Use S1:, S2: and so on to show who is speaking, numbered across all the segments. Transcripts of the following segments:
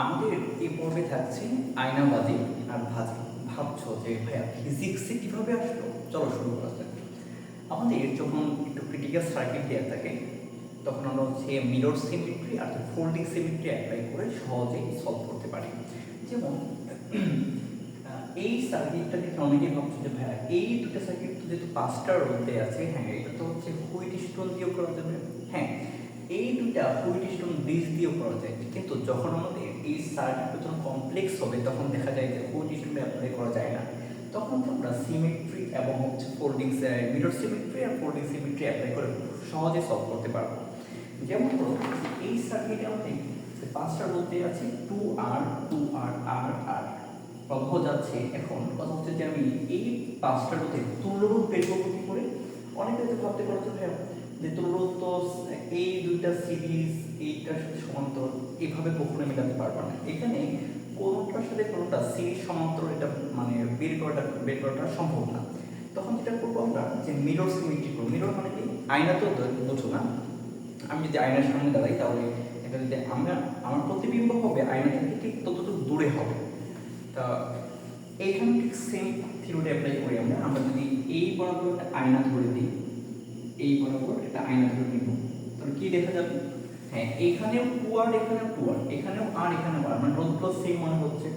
S1: আমাদের এই পর্বে থাকছে আয়নাবাদী। আর ভাজি, ভাবছ যে, ভাইয়া ফিজিক্সে কীভাবে আসলো? চলো শুরু করা যাক। আমাদের যখন একটু ক্রিটিক্যাল সার্কিট দেওয়া থাকে, তখন আমরা হচ্ছে মিরর সিমেট্রি আর ফোল্ডিং সিমেট্রি অ্যাপ্লাই করে সহজেই সলভ করতে পারি। যেমন এই সার্কিটটা দেখে অনেকেই ভাবছ যে, ভাইয়া, এই দুটো সার্কিট তো যেহেতু পাঁচটা রোধে আছে হ্যাঁ এটা তো হচ্ছে হুইট স্টোন দিয়েও করা যাবে। হ্যাঁ এই দুটা হুইট স্টোন ব্রিজ দিয়েও করা যায়। কিন্তু যখন আমাদের এই সার্কিটটা যখন কমপ্লেক্স হবে, তখন দেখা যায় যে হুইট স্টোনে অ্যাপ্লাই করা যায় না। তখন তো আমরা সিমেট্রি এবং হচ্ছে ফোল্ডিং মিরর সিমেট্রি আর ফোল্ডিং সিমেট্রি অ্যাপ্লাই করে সহজে সলভ করতে পারব। যেমন ধরো, এই সার্কিটে আমাদের পাঁচটা বলতে আছে টু আর টু আর আর আর যাচ্ছে এখন কথা হচ্ছে যে আমি এই পাঁচটা রোধে তুল্যরূপ বের কি করে? অনেকে ভাবতে পারো যে যে তুল্যরূপ তো এই দুইটা সিরিজ এইটার সাথে সমান্তর এভাবে কখনো মেলাতে পারব না। এখানে কোনোটার সাথে কোনোটা সিরিজ সমান্তর এটা মানে বের করাটা বের করাটা সম্ভব না। তখন যেটা করব আমরা, যে মিরর সিমেট্রি করব। মিরর মানে কি? আয়না তো বোঝো না? আমি যদি আয়নার সামনে দাঁড়াই, তাহলে এটা যদি আমরা, আমার প্রতিবিম্ব হবে, আয়না থেকে ঠিক ততটুকু দূরে হবে। তা এইখানে ঠিক সেম থিওরি অ্যাপ্লাই করি আমরা। আমরা যদি এই বরাবর একটা আয়না ধরে দিই এই বরাবর একটা আয়না ধরে নিব। তাহলে কি দেখা যাবে? হ্যাঁ এখানেও টু আর এখানেও টু আর এখানেও আর এখানেও আর মানে রোধগুলো সেম মনে হচ্ছে।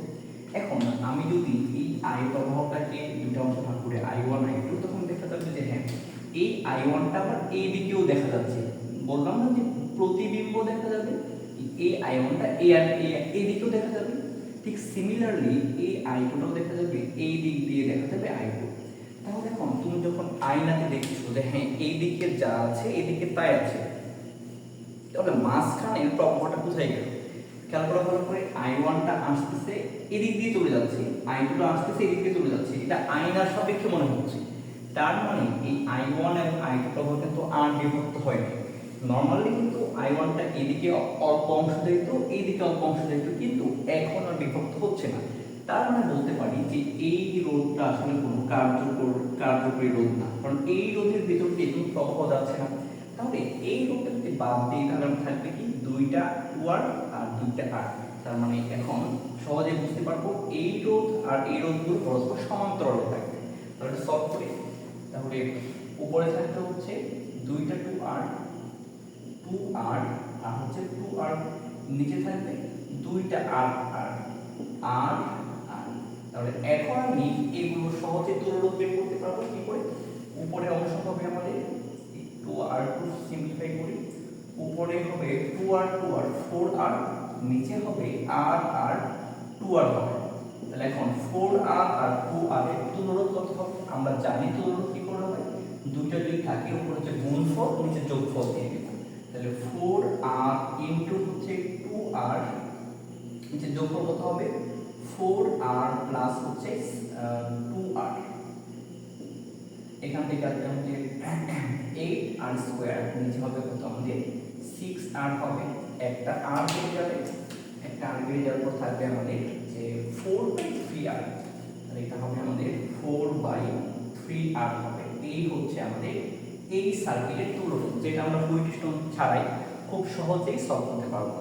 S1: এখন আমি যদি এই আই প্রবাহটাকে দুটা অংশ ভাগ করে আই ওয়ান আই টু তখন দেখা যাবে যে হ্যাঁ এই আই ওয়ানটা আবার এই দিকেও দেখা যাচ্ছে। বললাম না যে প্রতিবিম্ব দেখা যাবে, এই আই ওয়ানটা এই আর এই- দিকেও দেখা যাবে। ঠিক সিমিলারলি এই আই টুটাও দেখা যাবে, এই দিক দিয়ে দেখা যাবে আই টু এখন তুমি যখন আয়নাতে দেখছ যে হ্যাঁ এই দিকে যা আছে, এই দিকে তাই আছে, তাহলে মাঝখানে প্রবাহটা কোথায় গেল? খেয়াল করা করে আই ওয়ানটা আসতেছে এদিক দিয়ে চলে যাচ্ছে আই টুটা আসতেছে এদিক দিয়ে চলে যাচ্ছে, এটা আয়নার সাপেক্ষে মনে হচ্ছে। তার মানে এই আই ওয়ান এবং আই টু প্রবাহ কিন্তু আর বিভক্ত হয়নি নর্মালি কিন্তু আই ওয়ানটা এদিকে অল্প অংশ দিত এইদিকে অল্প অংশ দিত কিন্তু এখন আর বিভক্ত হচ্ছে না। তার মানে বলতে পারি যে এই রোধটা আসলে কোনো কার্যকর কার্যকরী রোধ না। কারণ এই রোধের ভিতর দিয়ে কোনো প্রবাহ যাচ্ছে না, তাহলে এই রোধটা যদি বাদ দিই তাহলে থাকবে কি দুইটা টু আর দুইটা আর তার মানে এখন সহজে বুঝতে পারব এই রোধ আর এই রোধগুলো পরস্পর সমান্তরালে থাকবে। তাহলে সলভ করি তাহলে উপরে থাকতে হচ্ছে দুইটা টু আর টু আর আর হচ্ছে টু আর নিচে থাকবে দুইটা আর আর আর তাহলে এখন আমি এগুলো সহজে তুলনা বের করতে পারব, কি করে? উপরে অংশ হবে আমাদের টু আর টু সিম্পলিফাই করি। উপরে হবে two R two R four R নিচে হবে আর আর টু আর হবে তাহলে এখন ফোর আর আর টু আর এর তুলনা কত হবে? আমরা জানি তুলনা কি করে হবে? দুইটা যদি থাকে, উপরে হচ্ছে গুণফল নিচে যোগফল দিয়ে দেবো তাহলে ফোর আর ইন্টু হচ্ছে টু আর নিচে যোগফল কত হবে? ফোর আর প্লাস হচ্ছে টু আর এখান থেকে আসবে আমাদের এইট আর স্কোয়ার নিচে হবে কত? আমাদের সিক্স আর হবে। একটা আর বেড়ে যাবে, একটা আর বেড়ে যাওয়ার পর থাকবে আমাদের যে ফোর বাই থ্রি আর তাহলে এটা হবে আমাদের ফোর বাই থ্রি আর হবে। এই হচ্ছে আমাদের এই সার্কিটের তুলনা যেটা আমরা স্টোন ছাড়াই খুব সহজেই সলভ করতে পারব।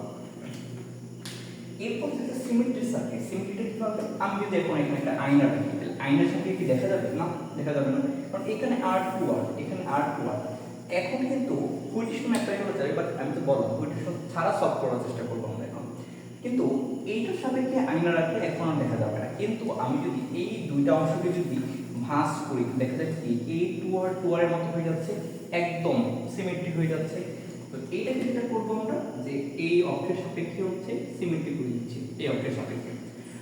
S1: এরপর যেটা সিমেট্রি সার্কিট সিমেট্রি কীভাবে আমি যদি এখন এখানে একটা আয়না রাখি, তাহলে আয়নার সাথে কি দেখা যাবে? না, দেখা যাবে না। কারণ এখানে আর টু আর এখানে আর টু আর এখন কিন্তু স্টোন অ্যাপ্লাই করা যাবে বাট আমি তো বললাম স্টোন ছাড়া সলভ করার চেষ্টা করব আমরা এখন। কিন্তু এইটার সাপেক্ষে আয়না রাখলে এখন আর দেখা যাবে না। কিন্তু আমি যদি এই দুইটা অংশকে যদি ভাঁজ করি, দেখা যাচ্ছে কি, এই টু আর টু আর এর মতো হয়ে যাচ্ছে, একদম সিমেট্রি হয়ে যাচ্ছে। তো এইটাকে যেটা করব আমরা, যে এই অক্ষের সাপেক্ষে হচ্ছে সিমেট্রি করে দিচ্ছি, এই অক্ষের সাপেক্ষে।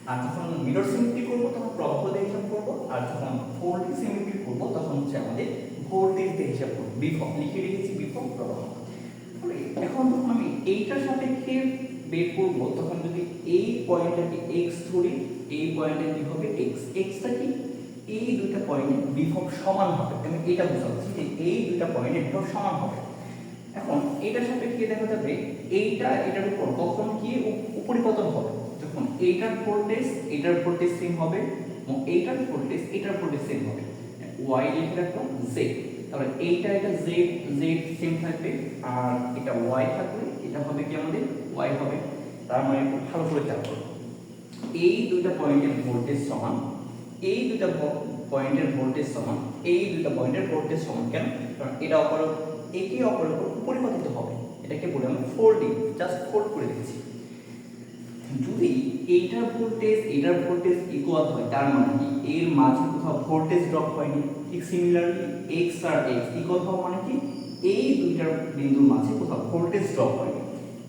S1: আর যখন মিরর সিমেট্রি করব, তখন প্রবাহ হিসাব করব, আর যখন ফোল্ডিং সিমেট্রি করব, তখন হচ্ছে আমাদের ভোল্টেজ দিয়ে হিসাব করব। বিভব লিখে রেখেছি বিভব প্রবাহ এখন যখন আমি এইটার সাপেক্ষে বের করব, তখন যদি এই পয়েন্টটাকে এক্স ধরি, এই পয়েন্টে কি হবে? এক্স এক্সটা কি? এই দুইটা পয়েন্টে বিভব সমান হবে। আমি এটা বোঝাচ্ছি যে এই দুইটা পয়েন্টে বিভব সমান হবে। এখন এটার সাপেক্ষে দেখা যাবে, এইটা, এটার উপর কখন কি উপ- উপরিপতন হবে। যখন এইটার ভোল্টেজ এটার ভোল্টেজ সেম হবে, এবং এইটার ভোল্টেজ এটার ভোল্টেজ সেম হবে। ওয়াই লিখে রাখলাম জেড তাহলে এইটা, এটা জেড জেড সেম থাকবে, আর এটা ওয়াই থাকবে, এটা হবে কি আমাদের? ওয়াই হবে। তার মানে ভালো করে খেয়াল এই দুইটা পয়েন্টের ভোল্টেজ সমান, এই দুইটা পয়েন্টের ভোল্টেজ সমান, এই দুইটা পয়েন্টের ভোল্টেজ সমান কেন? কারণ এটা অপর একে উপর পরিবর্তিত হবে। এটাকে বলে আমরা ফোল্ডিং জাস্ট ফোল্ড করে দিচ্ছি। যদি এইটার ভোল্টেজ এটার ভোল্টেজ ইকুয়াল হয়, তার মানে কি? এর মাঝে কোথাও ভোল্টেজ ড্রপ হয়নি। ঠিক similarly X R X equal হওয়া মানে কি? এই দুইটার বিন্দুর মাঝে কোথাও ভোল্টেজ ড্রপ হয়নি।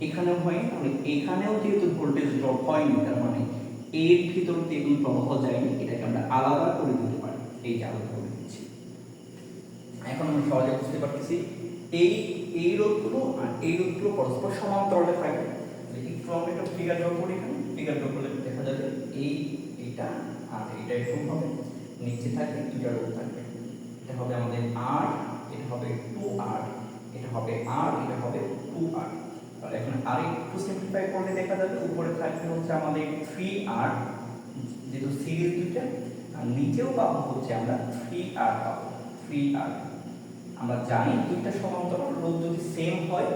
S1: এখানেও হয়নি, তাহলে এখানেও যেহেতু ভোল্টেজ ড্রপ হয়নি, তার মানে এর ভিতর দিয়ে কোনো প্রবাহ যায়নি, এটাকে আমরা আলাদা করে দিতে পারি। এই যে আলাদা করে দিচ্ছি। এখন আমরা সহজে বুঝতে পারতেছি। এই এই রোধগুলো আর এই রোধগুলো পরস্পর সমান্তরালে থাকে। একটু আমরা একটা ফিগার ড্র করি এখানে। ফিগার ড্র করলে দেখা যাবে এই এটা আর এটা এরকম হবে। নিচে থাকবে দুটা রোধ থাকবে এটা হবে আমাদের আর এটা হবে টু আর এটা হবে আর এটা হবে টু আর তাহলে এখন আর একটু সিম্পলিফাই করলে দেখা যাবে উপরে থাকবে হচ্ছে আমাদের থ্রি আর যেহেতু সিরিজ দুইটা, আর নিচেও পাবো হচ্ছে আমরা থ্রি আর পাবো থ্রি আর আমরা জানি দুইটা সমান্তরাল রোধ যদি সেম হয়,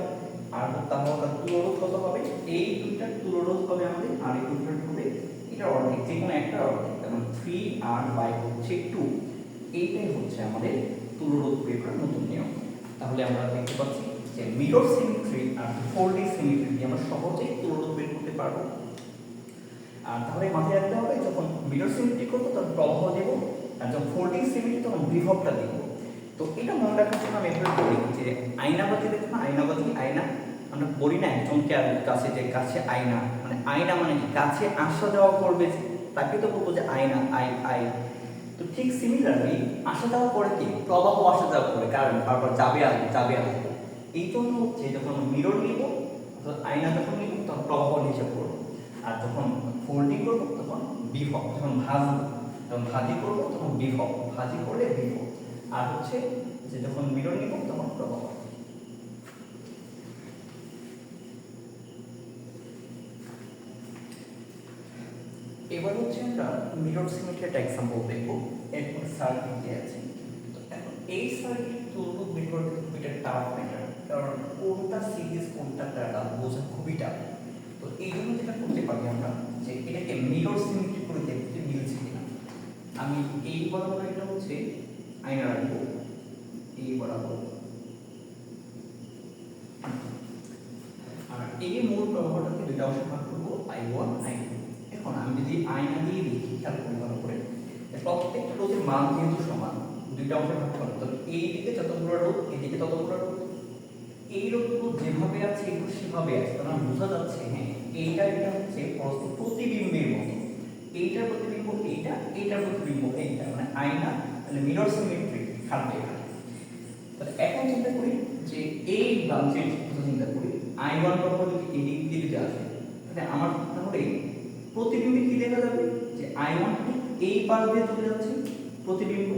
S1: আর তাহলে তার তুলরোধ কত হবে? এই দুইটার তুলরোধ হবে আমাদের, আর দুইটার হবে এটা অর্ধেক, যে কোনো একটা অর্ধেক যেমন থ্রি আর বাই হচ্ছে টু এইটাই হচ্ছে আমাদের তুলরোধ বের করার নতুন নিয়ম। তাহলে আমরা দেখতে পাচ্ছি যে মিরর সিমেট্রি আর ফোল্ডিং সিমেট্রি দিয়ে আমরা সহজেই তুলরোধ বের করতে পারব। আর তাহলে মাথায় রাখতে হবে, যখন মিরর সিমেট্রি করব, তখন প্রবাহ দেব, আর যখন ফোল্ডিং সিমেট্রি তখন বিভবটা দেবো। তো এটা মনে রাখার জন্য আমি একটু বলি যে আয়নাবাজি দেখো না আয়না আমরা বলি না একজনকে কাছে যে কাছে আয়না মানে আয়না মানে কি? কাছে আসা যাওয়া করবে তাকে তো বলব যে আয়না আই আই তো ঠিক সিমিলারলি আসা যাওয়া করে কি? প্রবাহ আসা যাওয়া করে, কারণ তারপর যাবে আসবে যাবে আসবে এই জন্য হচ্ছে যখন মিরর নিব আয়না যখন নিব, তখন প্রবাহ নিচে পড়ব। আর যখন ফোল্ডিং করব, তখন বিভব যখন ভাজবো যখন ভাজি করব, তখন বিভব ভাজি করলে বিভব আর হচ্ছে যে যখন মিরর নিব, তখন প্রবাহ এবার হচ্ছে আমরা মিরর সিমেট্রি একটা এক্সাম্পল দেখব। এরপর সার্কিট আছে। এখন এই সার্কিট করতে খুব একটা টাফ ম্যাটার কারণ কোনটা সিরিজ কোনটা প্যারালাল বোঝা খুবই টাফ তো এই জন্য যেটা করতে পারি আমরা, যে এটাকে মিরর সিমেট্রি করে দেখতে মিলছে কিনা। আমি এই বরাবর এটা হচ্ছে আয়না রাখব এই বরাবর আর এই মূল প্রবাহটাকে দুটা অংশে ভাগ করব আই ওয়ান আই এখন আমি যদি আয়না দিয়ে দেখি খেয়াল করি ভালো করে? প্রত্যেকটা রোধের মান কিন্তু সমান। দুইটা অংশে ভাগ করা তো এই দিকে যতগুলো রোধ, এদিকে ততগুলো রোধ। এই রোধগুলো যেভাবে আছে, এগুলো সেভাবে আছে। কারণ বোঝা যাচ্ছে হ্যাঁ এইটা, এটা হচ্ছে প্রতিবিম্বের মতো। এইটার প্রতিবিম্ব এইটা, এইটার প্রতিবিম্ব এইটা। মানে আয়না মানে মিরর সিমেট্রি থাকবে তাহলে এখন চিন্তা করি যে এই ব্রাঞ্চের কথা চিন্তা করি, আই ওয়ান প্রবাহ যদি এদিক দিয়ে যদি আসে, তাহলে আমার তাহলে প্রতিবিম্বে কি দেখা যাবে? যে আই ওয়ান এই পাশ দিয়ে চলে যাচ্ছে, প্রতিবিম্ব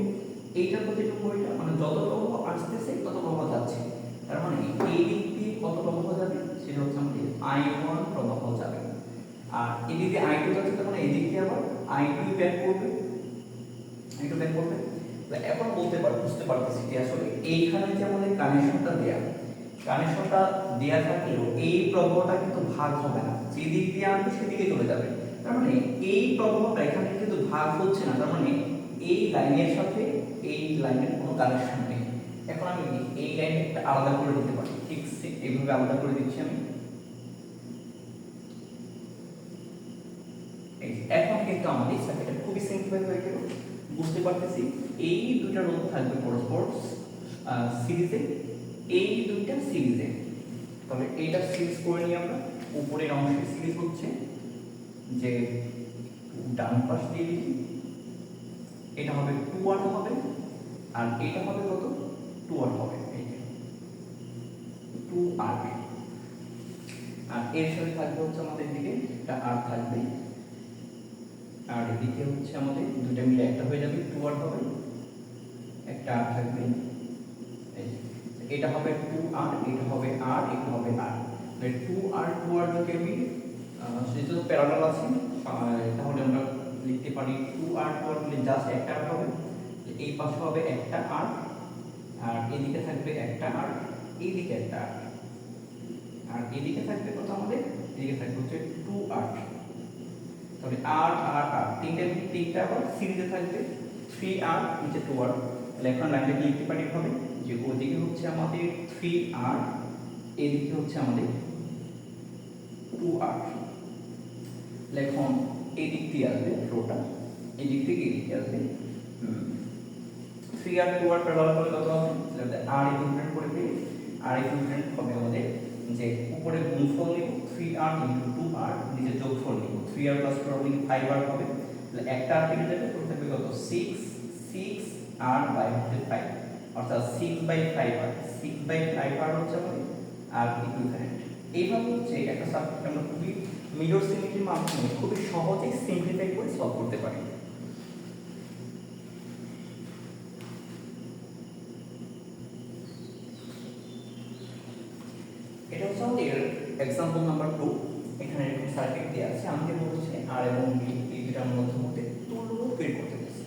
S1: এইটার প্রতিবিম্ব এটা মানে যত প্রবাহ আসতেছে তত প্রবাহ যাচ্ছে। তার মানে এই দিক দিয়ে কত প্রবাহ যাবে? সেটা হচ্ছে আমাদের আই ওয়ান প্রবাহ যাবে। আর এদিক আই টু যাচ্ছে, তার মানে এদিক আবার আই টু ব্যাক করবে। আই টু ব্যাক করবে। এখন বলতে পার, বুঝতে পারতেছি যে আসলে এইখানে যে আমাদের কানেকশনটা দেয়া কানেকশনটা দেয়া থাকলেও এই প্রবাহটা কিন্তু ভাগ হবে না। যেদিক দিয়ে আনবে সেদিকে চলে যাবে। তার মানে এই প্রবাহটা এখানে কিন্তু ভাগ হচ্ছে না। তার মানে এই লাইনের সাথে এই লাইনের কোনো কানেকশন নেই। এখন আমি এই লাইনটা আলাদা করে দিতে পারি। ঠিক এইভাবে আলাদা করে দিচ্ছি আমি। এখন কিন্তু আমাদের সার্কিটটা খুবই সিম্পল হয়ে গেল। বুঝতে পারতেছি? এই দুইটা রোধ থাকবে পরস্পর সিরিজে এই দুইটা সিরিজে তাহলে এইটা সিরিজ করে নিই আমরা। উপরের অংশের সিরিজ হচ্ছে যে ডান পাশ দিয়ে লিখি এটা হবে টু ওয়ান হবে, আর এটা হবে কত? টু ওয়ান হবে টু আর আর এর সাথে থাকবে হচ্ছে আমাদের দিকে একটা আর থাকবে। আর এদিকে হচ্ছে আমাদের দুটো মিলে একটা হয়ে যাবে টু আর হবে। একটা থাকবে। এটা হবে টু আর এটা হবে আর এটা হবে আর টু আর টু আর যদি আমি যেহেতু প্যারালাল আছে তাহলে আমরা লিখতে পারি two R two R just একটা আর হবে। এই পাশে হবে একটা আর আর এদিকে থাকবে একটা আর এইদিকে একটা আর আর এদিকে থাকবে কত আমাদের? এদিকে থাকবে হচ্ছে টু আর তাহলে আর আর আর তিনটে, তিনটা আবার সিরিজে থাকবে থ্রি আর নিচে টু আর তাহলে এখন লাইনটাকে লিখতে পারি হবে? যে ওদিকে হচ্ছে আমাদের থ্রি আর এদিকে হচ্ছে আমাদের টু আর এখন এদিক দিয়ে আসবে ফ্লোটা এদিক থেকে এদিকে আসবে থ্রি আর টু আর ব্যবহার করলে কত হবে? তাহলে আর ইকুইভ্যালেন্ট করে পেয়ে আর ইকুইভ্যালেন্ট হবে আমাদের যে উপরে গুণফল নিব three R into two R নিচে যোগফল নিব। থ্রি আর প্লাস ফোর নিব ফাইভ আর হবে? তাহলে একটা আর কেটে যাবে তো থাকবে কত? সিক্স সিক্স আর বাই হচ্ছে ফাইভ অর্থাৎ six by five R six by five R হচ্ছে আমাদের আর ইকুইভ্যালেন্ট এইভাবে হচ্ছে একটা সাবজেক্ট আমরা খুবই মিরর সিমেট্রির মাধ্যমে খুবই সহজেই সিম্পলিফাই করে সলভ করতে পারি। এটা হচ্ছে আমাদের এক্সাম্পল নাম্বার টু এখানে এরকম সার্কিট দেওয়া আছে। আমাদের বলছে আর এবং বি দুটার মধ্যে তুল্য বের করতে বলছে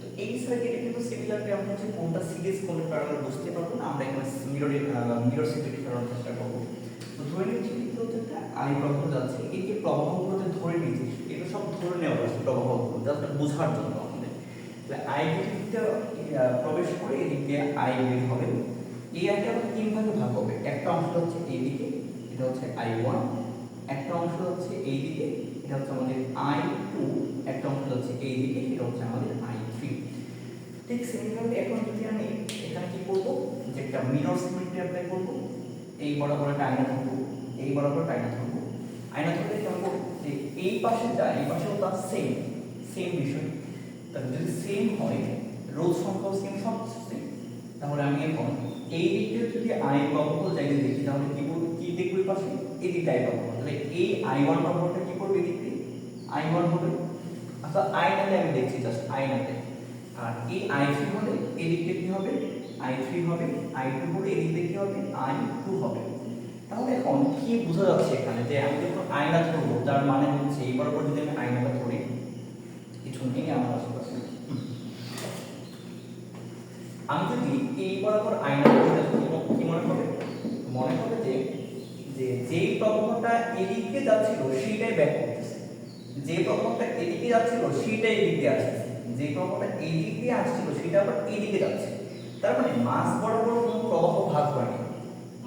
S1: তো এই সার্কিটে কিন্তু সিমিলারলি আমরা হচ্ছে কোনটা সিরিজ কোনটা প্যারালাল বুঝতে পারব না, আমরা এখানে মিররের মিরর সিমেট্রি করার চেষ্টা করব। তো ধরে নিচ্ছি কিন্তু হচ্ছে একটা আই প্রবাহ যাচ্ছে। এই যে প্রবাহগুলোতে ধরে নিচ্ছি এগুলো সব ধরে নেওয়া আছে প্রবাহগুলো জাস্ট বোঝার জন্য আমাদের। তাহলে আই দিকটা প্রবেশ করে, এদিক আই বের হবে। এই আইটা আমাদের তিন ভাগে ভাগ হবে। একটা অংশ হচ্ছে এই দিকে এটা হচ্ছে আই ওয়ান একটা অংশ হচ্ছে এই দিকে এটা হচ্ছে আমাদের আই টু একটা অংশ হচ্ছে এই দিকে এটা হচ্ছে আমাদের আই ঠিক সেমভাবে এখন যদি আমি এখানে কি করব? যে একটা মিরর সিমেট্রি অ্যাপ্লাই করব, এই বরাবর একটা আয়না ধরবো, এই বরাবর একটা আয়না ধরবো। আয়না কেমন করব যে এই পাশে যায় এই পাশেও তার সেম সেম বিষয়। তাহলে যদি সেম হয় রোজ সংখ্যাও সেম সব সেম তাহলে আমি এখন এই দিকটা যদি আই বরাবর জায়গা দেখি, তাহলে কি করব? কি দেখব এই পাশে? এই দিকটা আই বরাবর। তাহলে এই আই ওয়ান বরাবরটা কি করবে এই দিক দিয়ে আই ওয়ান হবে। আচ্ছা আয়নাতে আমি দেখছি জাস্ট আই নাতে আর এই আই থ্রি হলে এই দিকটা কি হবে? আই থ্রি হবে আই টু হলে এই দিকটা কি হবে? আই টু হবে। তাহলে এখন কি বোঝা যাচ্ছে এখানে যে আমি যখন আয়না ধরবো তার মানে হচ্ছে এই বরাবর যদি আমি আয়নাটা ধরি, কিছু নেই আমার আশেপাশে। আমি যদি এই বরাবর আয়না ধরি কি- মনে হবে? মনে হবে যে যে যেই প্রবাহটা এদিকে যাচ্ছিল সেটাই ব্যাক করতেছে। যে প্রবাহটা এদিকে যাচ্ছিল, সেইটাই এদিকে আসছে। যে প্রবাহটা এদিক দিয়ে আসছিল, সেটা আবার এইদিকে যাচ্ছে। তার মানে মাস বরাবর কোনো প্রবাহ ভাগ হয়নি।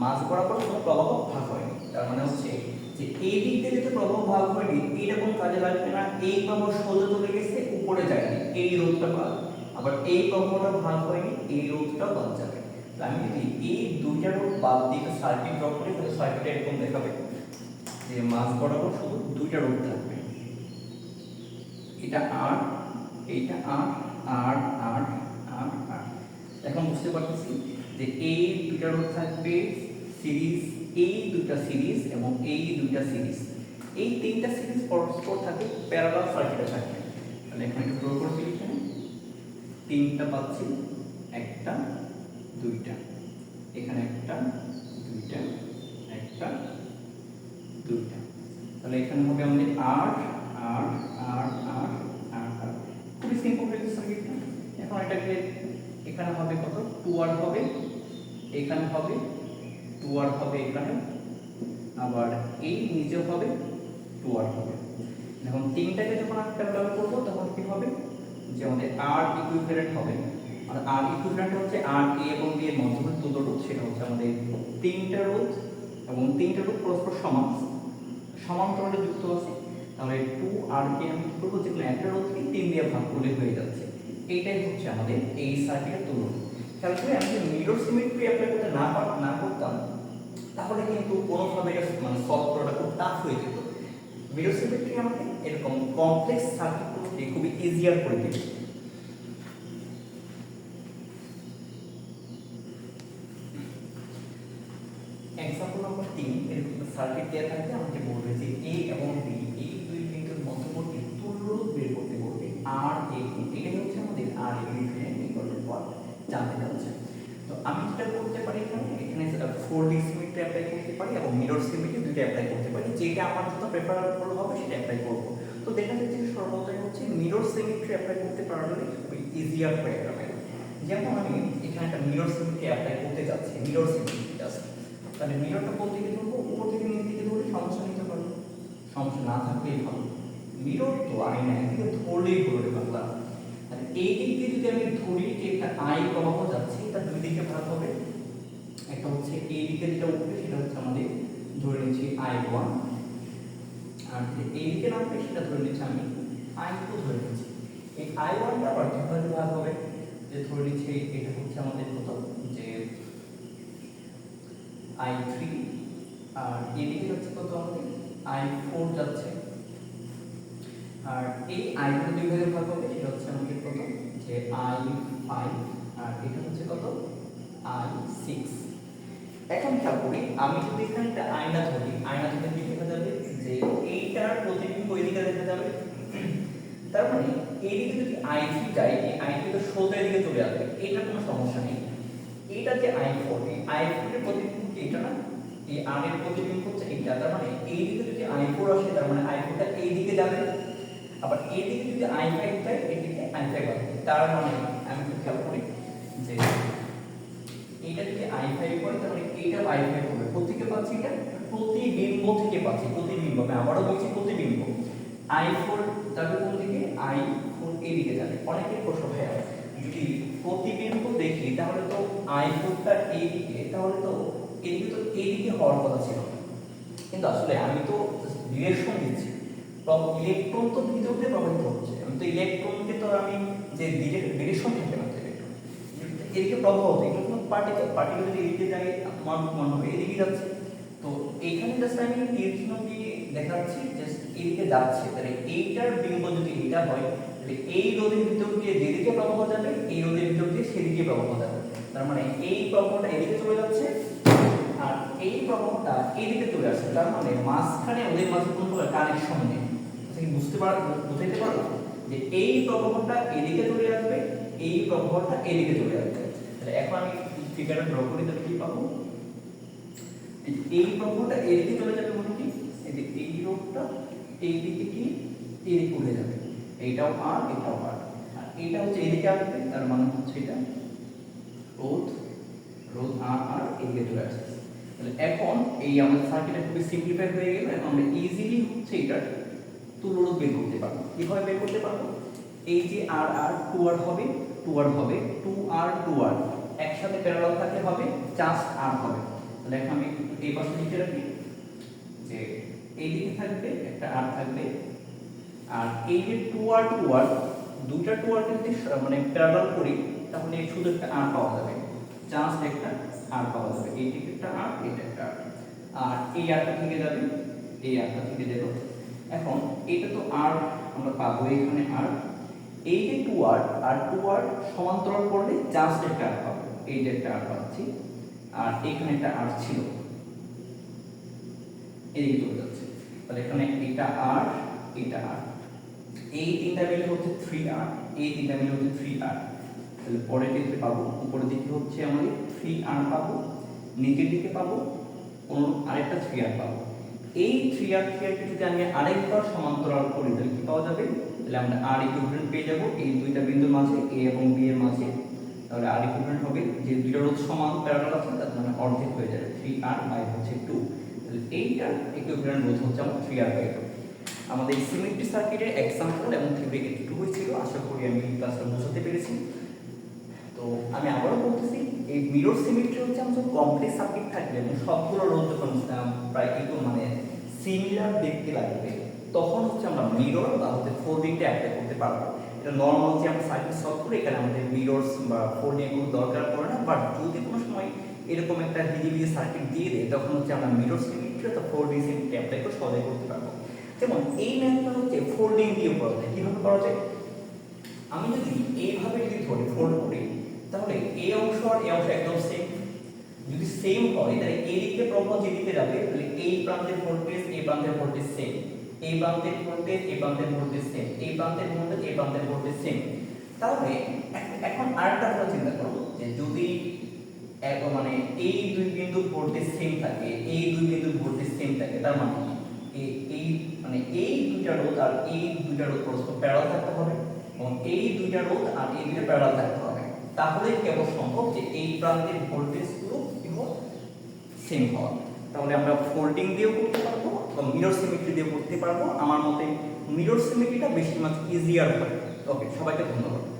S1: মাঝ বরাবর কোনো প্রবাহ ভাগ হয়নি। তার মানে হচ্ছে যে এই দিক থেকে যেহেতু প্রবাহ ভাগ হয়নি এইটা কোনো কাজে লাগবে না, এই প্রবাহ সোজা চলে গেছে, উপরে যায়নি, এই রোধটা বাদ। আবার এই প্রবাহটা ভাগ হয়নি, এই রোধটা বাদ যাবে। আমি যদি এই দুইটা রোধ বাদ দিয়ে সার্কিট ড্র করি, তাহলে সার্কিট এরকম দেখাবে যে মাঝ বরাবর শুধু দুইটা রোধ থাকবে। এটা আর এইটা আর আর আর আর আর। এখন বুঝতে পারতেছি যে এই দুইটা রোধ থাকবে সিরিজ এই দুইটা সিরিজ এবং এই দুইটা সিরিজ। এই তিনটা সিরিজ পরস্পর থাকে প্যারালাল সার্কিটে থাকে। তাহলে এখানে একটু ড্র করে দিই এখানে। তিনটা পাচ্ছি, একটা, দুইটা। এখানে একটা, দুইটা একটা, দুইটা। তাহলে এখানে হবে আমাদের আট আট আট আট আট খুবই সিম্পল হয়ে গেছে সার্কিটটা এখন এটাকে এখানে হবে কত টু আর হবে, এখানে হবে টু আর হবে এখানে, আবার এই নিচে হবে টু আর হবে। এখন তিনটাকে যখন আমি প্যারালাল করব, তখন কি হবে? যে আমাদের আর ইকুইভ্যালেন্ট হবে। আর আর ইকুইভ্যালেন্ট হচ্ছে আর এ এবং বি এর মধ্যবর্তী তুল্য রোধ, সেটা হচ্ছে আমাদের তিনটা রোধ এবং তিনটা রোধ পরস্পর সমান। সমান্তরালে যুক্ত আছে? তাহলে টু আর কে আমি কি করব? যেগুলো একটা রোধকে তিন দিয়ে ভাগ করলে হয়ে যাচ্ছে। এইটাই হচ্ছে আমাদের এই সার্কিটের তুলনা খেয়াল করে আমি যদি মিরর সিমেট্রি অ্যাপ্লাই করতে না না করতাম, তাহলে কিন্তু কোনোভাবে মানে সলভ খুব টাফ হয়ে যেত। মিরর সিমেট্রি আমাকে এরকম কমপ্লেক্স করতে, খুবই ইজিয়ার করে দেবে এক্সাম্পল নম্বর তিন এরকম সার্কিট দেওয়া থাকবে আমাকে বলবে যে এ এবং বি এই দুই বিন্দুর মধ্যবর্তী তুল্য রোধ বের করতে বলবে আর এ বি এটাই হচ্ছে আমাদের আর এ বি ইকুয়াল পদ জানতে চাচ্ছে তো আমি যেটা করতে পারি এখানে এখানে ফোর ডি সিমেট্রি অ্যাপ্লাই করতে পারি এবং মিরর সিমেট্রি দুইটা অ্যাপ্লাই করতে পারি। যেটা আমার জন্য প্রেফারেবল হবে, সেটা অ্যাপ্লাই করব। তো দেখা যাচ্ছে সর্বদাই হচ্ছে মিরর সিমেট্রি অ্যাপ্লাই করতে পারলে ইজিয়ার হয়ে যাবে যেমন আমি এখানে একটা মিরর সিমেট্রি অ্যাপ্লাই করতে যাচ্ছি মিরর সিমেট্রি জাস্ট তাহলে মিররটা কোন দিকে ধরবো? উপর থেকে নিচ দিকে ধরে সমস্যা নিতে পারব আয়না এদিকে ধরলেই হলো রে বাংলা। আর এই দিক দিয়ে যদি আমি ধরি যে একটা আই প্রবাহ যাচ্ছে, এটা দুই দিকে ভাগ হবে। হচ্ছে এই দিকে যেটা উঠবে সেটা হচ্ছে আমাদের ধরে নিচ্ছি আই ওয়ান আর এই দিকে নামবে সেটা ধরে নিচ্ছি আমি আই টু ধরে নিচ্ছি। এই আই ওয়ানটা কীভাবে ভাগ হবে, যে ধরে নিচ্ছি এটা হচ্ছে আমাদের কত যে আই থ্রি আর এদিকে যাচ্ছে কত আমাদের? আই ফোর যাচ্ছে। আর এই আইটা দুই ভাগে ভাগ হবে, সেটা হচ্ছে আমাদের কত যে আই ফাইভ আর এটা হচ্ছে কত? আই সিক্স এখন খেয়াল করি আমি যদি এখানে একটা আয়না ধরি, আয়না ধরে কি দেখা যাবে? যে এইটার প্রতিবিম্ব এদিকে দেখা যাবে। তার মানে এইদিকে যদি আই থ্রি যায় এই আই থ্রি তো সোজা এদিকে চলে আসবে, এটা কোনো সমস্যা নেই। এটা যে আই ফোর এই আই ফোরের প্রতিবিম্ব কি এটা না? এই আর এর প্রতিবিম্ব হচ্ছে এইটা। তার মানে এইদিকে যদি আই ফোর আসে, তার মানে আই ফোরটা এইদিকে যাবে। আবার এইদিকে যদি আই ফাইভ যায় এদিকে আই ফাইভ আসবে। তার মানে আমি খেয়াল করি যে এইটা যদি আই ফাইভ হয় তাহলে এইটা আই ফাইভ হবে। কোথেকে পাচ্ছি এটা? প্রতিবিম্ব থেকে পাচ্ছি। প্রতিবিম্ব আমি আবারও বলছি প্রতিবিম্ব। আই ফোর যাবে কোন দিকে? আই ফোর এদিকে যাবে। অনেকের প্রশ্ন, ভাইয়া, যদি প্রতিবিম্ব দেখি, তাহলে তো আই ফোরটা এইদিকে তাহলে তো এদিকে তো এইদিকে হওয়ার কথা ছিল। কিন্তু আসলে আমি তো ডিরেকশন দিচ্ছি। ইলেকট্রন তো ভিতর দিয়ে প্রবাহিত হচ্ছে। আমি তো ইলেকট্রনকে তো আমি যে ডিরেকশন থাকে না তো ইলেকট্রন এদিকে প্রবাহ এটা কোনো পার্টিকেল পার্টিকেল যদি এদিকে যায় তোমার মনে হবে এদিকে যাচ্ছে। তো এইখানে জাস্ট আমি তীর চিহ্ন দিয়ে দেখাচ্ছি জাস্ট এদিকে যাচ্ছে। তাহলে এইটার বিম্ব যদি এটা হয়, তাহলে এই রোদের ভিতর দিয়ে যেদিকে প্রবাহ যাবে, এই রোদের ভিতর দিয়ে সেদিকে প্রবাহ যাবে। তার মানে এই প্রবাহটা এদিকে চলে যাচ্ছে আর এই প্রবাহটা এদিকে চলে আসছে। তার মানে মাঝখানে ওদের মাঝে কোনো কানেকশন নেই। আচ্ছা বুঝতে পার, বুঝাইতে পারো? যে এই প্রবাহটা এদিকে চলে আসবে, এই প্রবাহটা এদিকে চলে আসবে। তাহলে এখন আমি ফিগারটা ড্র করি তাহলে কি পাবো? এই প্রবাহটা এদিকে চলে যাবে মানে কি? এই যে এই রোধটা এইদিকে কি? এদিকে উঠে যাবে। এইটাও আর, এটাও আর। আর এটা হচ্ছে এদিকে আসবে, তার মানে হচ্ছে এটা রোধ রোধ আর আর এদিকে চলে আসছে তাহলে এখন এই আমাদের সার্কিটটা খুবই সিম্পলিফাই হয়ে গেল, এখন আমরা ইজিলি হচ্ছে এটার তুলরোধ বের করতে পারব। কীভাবে বের করতে পারব? এই যে আর আর টু আর হবে টু আর হবে টু আর টু আর একসাথে প্যারালাল থাকলে হবে জাস্ট আর হবে। তাহলে এখন আমি এই পাশে লিখে রাখি, যে এই এইদিকে থাকবে, একটা আর থাকবে, আর এই যে টু আর টু আর দুটা টু আর যদি মানে প্যারালাল করি, তাহলে শুধু একটা আর পাওয়া যাবে। জাস্ট একটা আর পাওয়া যাবে। এই দিকে একটা আর এটা একটা আর আর এই আরটা থেকে যাবে, এই আরটা থেকে যাবে। এখন এটা তো আর আমরা পাবো এখানে আর এই যে টু আর আর টু আর সমান্তরাল করলে জাস্ট একটা আর পাবো। এই যে একটা আর পাচ্ছি, আর এখানে একটা আর ছিল। এদিকে চলে যাচ্ছে। তাহলে এখানে এটা আর এটা আর এই তিনটা মিলে হচ্ছে থ্রি আর এই তিনটা মিলে হচ্ছে থ্রি আর তাহলে পরের দিকে পাবো, উপরের দিকে হচ্ছে আমাদের থ্রি আর পাবো, নিচের দিকে পাবো, অন্য আরেকটা থ্রি আর পাবো। এই থ্রি আর থ্রি আরকে যদি আমি আরেকবার সমান্তরাল করি, তাহলে কি পাওয়া যাবে? তাহলে আমরা আর ইকুইভ্যালেন্ট পেয়ে যাব। এই দুইটা বিন্দুর মাঝে এ এবং বি এর মাঝে তাহলে আর ইকুইভ্যালেন্ট হবে যে দুইটা রোধ সমান প্যারালাল আছে, তার মানে অর্ধেক হয়ে যাবে থ্রি আর বাই হচ্ছে টু তাহলে এইটার ইকুইভ্যালেন্ট রোধ হচ্ছে আমার থ্রি আর বাই টু আমাদের সিমেট্রি সার্কিটের এক্সাম্পল এবং থিওরি একটু হয়েছিল, আশা করি আমি ক্লাসটা বোঝাতে পেরেছি। তো আমি আবারও বলতেছি, এই মিরর সিমেট্রি হচ্ছে আমাদের কমপ্লেক্স সার্কিট থাকবে এবং সবগুলো রোধ যখন প্রায় একটু মানে সিমিলার দেখতে লাগবে, তখন হচ্ছে আমরা মিরর বা হচ্ছে ফোল্ডিংটা অ্যাপ্লাই করতে পারব। এটা নর্মাল যে আমরা সার্কিট সলভ করি এখানে আমাদের মিররস বা ফোল্ডিং কোনো দরকার পড়ে না বাট যদি কোনো সময় এরকম একটা হিজিবিজি সার্কিট দিয়ে দেয়, তখন হচ্ছে আমরা মিরর সিমেট্রি অথবা ফোল্ডিং সিমেট্রি অ্যাপ্লাই করে সহজে করতে পারব। যেমন এই ম্যাথটা হচ্ছে ফোল্ডিং দিয়ে করা যায়। কীভাবে করা যায়? আমি যদি এইভাবে যদি ধরি ফোল্ড করি, তাহলে এই অংশ আর এই অংশ একদম সেম যদি সেম হয়, তাহলে এই দিকে প্রবাহ যেদিকে যাবে, তাহলে এই প্রান্তের ভোল্টেজ এই প্রান্তের ভোল্টেজ সেম এই প্রান্তের ভোল্টেজ এই প্রান্তের ভোল্টেজ সেম এই প্রান্তের ভোল্টেজ এই প্রান্তের ভোল্টেজ সেম তাহলে এখন আরেকটা কথা চিন্তা করো, যে যদি মানে এই দুই বিন্দুর ভোল্টেজ সেম থাকে, এই দুই বিন্দুর ভোল্টেজ সেম থাকে, তার মানে এই মানে এই দুইটা রোধ আর এই দুইটা রোধ পরস্পর প্যারাল থাকতে হবে এবং এই দুইটা রোধ আর এই দুইটা প্যারাল থাকতে হবে। তাহলে কেবল সম্ভব যে এই প্রান্তের ভোল্টেজগুলো কি হবে সেম হওয়া। তাহলে আমরা ফোল্ডিং দিয়েও করতে পারব এবং মিরর সিমেট্রি দিয়ে করতে পারব। আমার মতে মিরর সিমেট্রিটা বেশি মাত্র ইজিয়ার হয়। ওকে সবাইকে ধন্যবাদ।